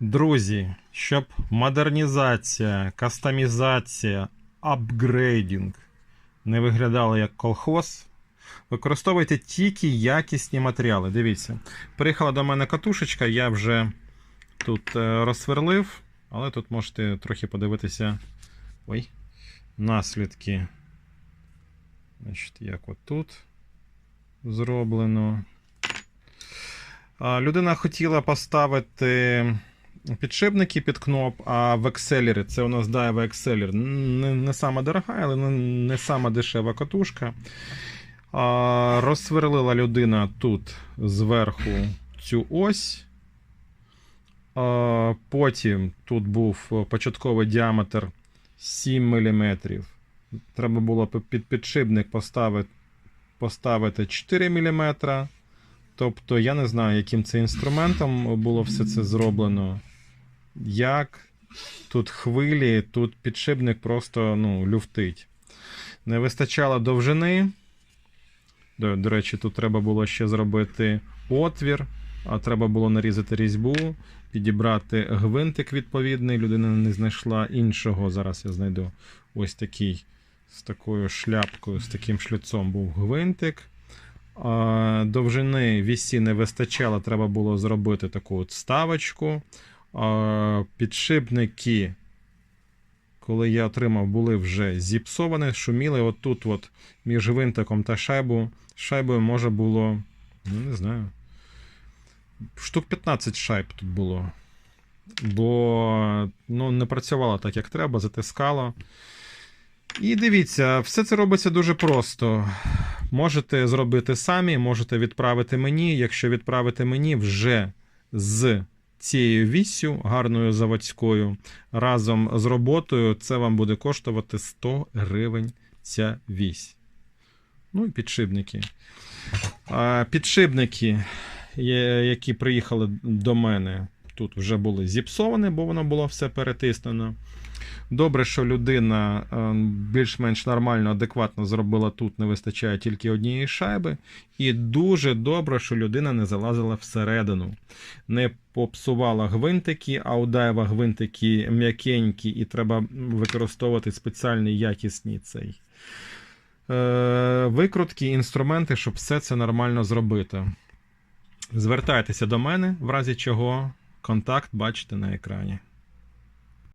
Друзі, щоб модернізація, кастомізація, апгрейдинг не виглядало як колхоз, використовуйте тільки якісні матеріали. Дивіться, приїхала до мене катушечка, я вже тут е, розсверлив, але тут можете трохи подивитися ой, наслідки. Значить, як от тут зроблено. Людина хотіла поставити підшипники під кноп, а в Exceler, це у нас Daiwa Exceler, не, не сама дорога, але не, не сама дешева катушка. А, розсверлила людина тут зверху цю ось. А, потім тут був початковий діаметр 7 мм. Треба було під підшипник поставити, поставити 4 мм. Тобто я не знаю, яким це інструментом було все це зроблено. Як тут хвилі, тут підшипник просто ну, люфтить. Не вистачало довжини. До, до речі, тут треба було ще зробити отвір, а треба було нарізати різьбу, підібрати гвинтик відповідний. Людина не знайшла іншого. Зараз я знайду ось такий з такою шляпкою, з таким шлюцом був гвинтик. Довжини вісі не вистачало, треба було зробити таку от ставочку. Підшипники, коли я отримав, були вже зіпсовані, шуміли. От тут, от, між гвинтиком та шайбу, шайбою може було, ну не знаю, штук 15 шайб тут було. Бо ну, не працювало так, як треба, затискало. І дивіться, все це робиться дуже просто. Можете зробити самі, можете відправити мені. Якщо відправити мені вже з цією віссю, гарною заводською, разом з роботою, це вам буде коштувати 100 гривень ця вісь. Ну і підшипники. А, підшипники, які приїхали до мене, тут вже були зіпсовані, бо воно було все перетиснено. Добре, що людина е, більш-менш нормально, адекватно зробила тут, не вистачає тільки однієї шайби. І дуже добре, що людина не залазила всередину, не попсувала гвинтики, а у Дайва гвинтики м'якенькі, і треба використовувати спеціальні якісні цей. е, Викрутки, інструменти, щоб все це нормально зробити. Звертайтеся до мене, в разі чого контакт бачите на екрані.